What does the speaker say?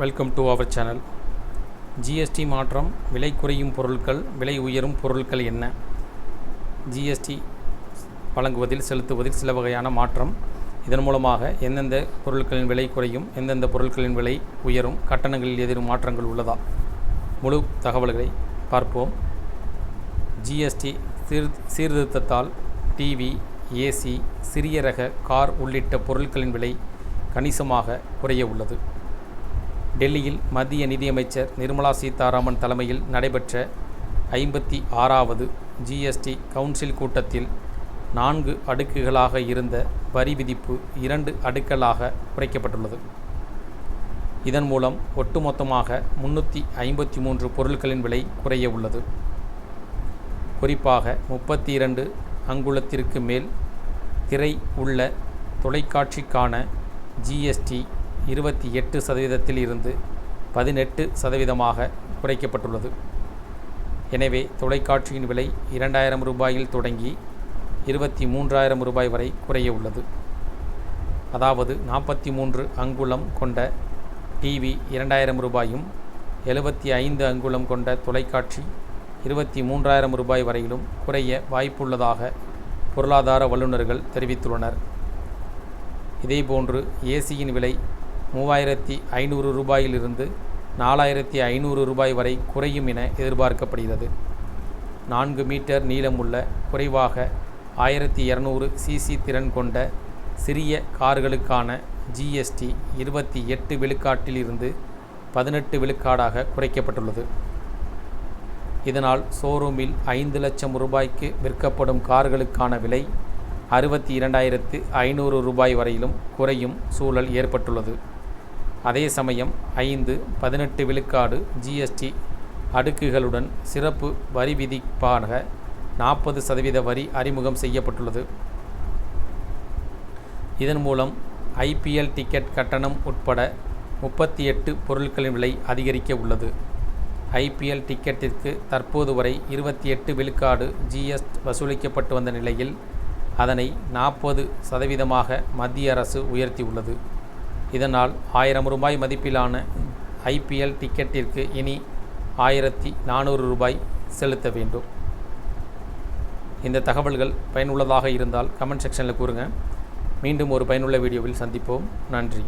Welcome to our channel GST மாற்றம் விலை குறையும் பொருட்கள் விலை உயரும் பொருட்கள் என்ன? ஜிஎஸ்டி வழங்குவதில் செலுத்துவதில் சில வகையான மாற்றம். இதன் மூலமாக எந்தெந்த பொருட்களின் விலை குறையும் எந்தெந்த பொருட்களின் விலை உயரும் கட்டணங்களில் எதிரும் மாற்றங்கள் உள்ளதா? முழு தகவல்களை பார்ப்போம். ஜிஎஸ்டி சீர் சீர்திருத்தத்தால் டிவி ஏசி சிறிய ரக கார் உள்ளிட்ட பொருட்களின் விலை கணிசமாக குறைய உள்ளது. டெல்லியில் மத்திய நிதியமைச்சர் நிர்மலா சீதாராமன் தலைமையில் நடைபெற்ற ஐம்பத்தி ஆறாவது ஜிஎஸ்டி கவுன்சில் கூட்டத்தில் நான்கு அடுக்குகளாக இருந்த வரி விதிப்பு இரண்டு அடுக்களாக குறைக்கப்பட்டுள்ளது. இதன் மூலம் ஒட்டுமொத்தமாக முன்னூற்றி ஐம்பத்தி மூன்று பொருட்களின் விலை குறைய உள்ளது. குறிப்பாக முப்பத்தி இரண்டு அங்குலத்திற்கு மேல் திரை உள்ள தொலைக்காட்சிக்கான ஜிஎஸ்டி இருபத்தி எட்டு சதவீதத்தில் இருந்து பதினெட்டு சதவீதமாக குறைக்கப்பட்டுள்ளது. எனவே தொலைக்காட்சியின் விலை இரண்டாயிரம் ரூபாயில் தொடங்கி இருபத்தி மூன்றாயிரம் ரூபாய் வரை குறைய உள்ளது. அதாவது நாற்பத்தி மூன்று அங்குலம் கொண்ட டிவி இரண்டாயிரம் ரூபாயும் எழுபத்தி ஐந்து அங்குலம் கொண்ட தொலைக்காட்சி இருபத்தி மூன்றாயிரம் ரூபாய் வரையிலும் குறைய வாய்ப்புள்ளதாக பொருளாதார வல்லுநர்கள் தெரிவித்துள்ளனர். இதேபோன்று ஏசியின் விலை மூவாயிரத்தி ஐநூறு ரூபாயிலிருந்து நாலாயிரத்தி ஐநூறு ரூபாய் வரை குறையும் என எதிர்பார்க்கப்படுகிறது. நான்கு மீட்டர் நீளமுள்ள குறைவாக ஆயிரத்தி இரநூறு சிசி திறன் கொண்ட சிறிய கார்களுக்கான ஜிஎஸ்டி இருபத்தி எட்டு விழுக்காட்டிலிருந்து பதினெட்டு விழுக்காடாக குறைக்கப்பட்டுள்ளது. இதனால் ஷோரூமில் ஐந்து லட்சம் ரூபாய்க்கு விற்கப்படும் கார்களுக்கான விலை அறுபத்தி இரண்டாயிரத்து ஐநூறு ரூபாய் வரையிலும் குறையும் சூழல் ஏற்பட்டுள்ளது. அதே சமயம் ஐந்து பதினெட்டு விழுக்காடு ஜிஎஸ்டி அடுக்குகளுடன் சிறப்பு வரி விதிப்பாக நாற்பது சதவீத வரி அறிமுகம் செய்யப்பட்டுள்ளது. இதன் மூலம் ஐபிஎல் டிக்கெட் கட்டணம் உட்பட முப்பத்தி எட்டு பொருட்களின் விலை அதிகரிக்க உள்ளது. ஐபிஎல் டிக்கெட்டிற்கு தற்போது வரை இருபத்தி எட்டு விழுக்காடு ஜிஎஸ்ட் வசூலிக்கப்பட்டு வந்த நிலையில் அதனை நாற்பது சதவீதமாக மத்திய அரசு உயர்த்தியுள்ளது. இதனால் ஆயிரம் ரூபாய் மதிப்பிலான ஐபிஎல் டிக்கெட்டிற்கு இனி ஆயிரத்தி நானூறு ரூபாய் செலுத்த வேண்டும். இந்த தகவல்கள் பயனுள்ளதாக இருந்தால் கமெண்ட் செக்ஷனில் கூறுங்க. மீண்டும் ஒரு பயனுள்ள வீடியோவில் சந்திப்போம். நன்றி.